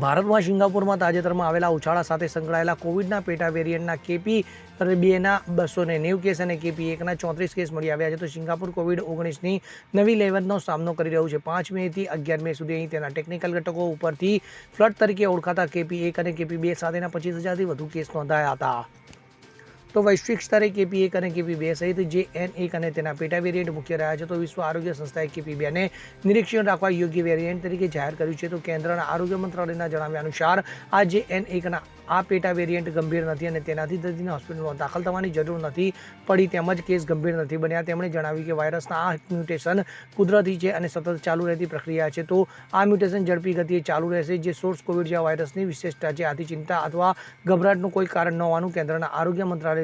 ભારતમાં સિંગાપુરમાં તાજેતરમાં આવેલા ઉછાળા સાથે સંકળાયેલા કોવિડના પેટા વેરિયન્ટના કેપી બેના બસો ને નેવું કેસ અને કેપી એકના ચોત્રીસ કેસ મળી આવ્યા છે. તો સિંગાપુર કોવિડ ઓગણીસની નવી લેવલનો સામનો કરી રહ્યું છે. પાંચ મેથી અગિયાર મે સુધી અહીં તેના ટેકનિકલ ઘટકો ઉપરથી ફ્લડ તરીકે ઓળખાતા કેપી એક અને કેપી બે સાથેના પચીસ હજારથી વધુ કેસ નોંધાયા હતા. તો વૈશ્વિક સ્તરે કેપી એક અને કેપી બે સહિત જે એન એક અને તેના પેટા વેરિયન્ટ મુખ્ય રહ્યા છે, તો વિશ્વ આરોગ્ય સંસ્થાએ કેપી બેને નિરીક્ષણ રાખવા યોગ્ય વેરિયન્ટ તરીકે જાહેર કર્યું છે. તો કેન્દ્રના આરોગ્ય મંત્રાલયના જણાવ્યા અનુસાર, આ જે એન એકના આ પેટા વેરિયન્ટ ગંભીર નથી અને તેનાથી દર્દીને હોસ્પિટલમાં દાખલ થવાની જરૂર નથી પડી, તેમજ કેસ ગંભીર નથી બન્યા. તેમણે જણાવ્યું કે વાયરસના આ મ્યુટેશન કુદરતી છે અને સતત ચાલુ રહેતી પ્રક્રિયા છે. તો આ મ્યુટેશન ઝડપી ગતિએ ચાલુ રહેશે. જે સોર્સ કોવિડ જેવા વાયરસની વિશેષતા છે, આથી ચિંતા અથવા ગભરાટનું કોઈ કારણ ન હોવાનું કેન્દ્રના આરોગ્ય મંત્રાલય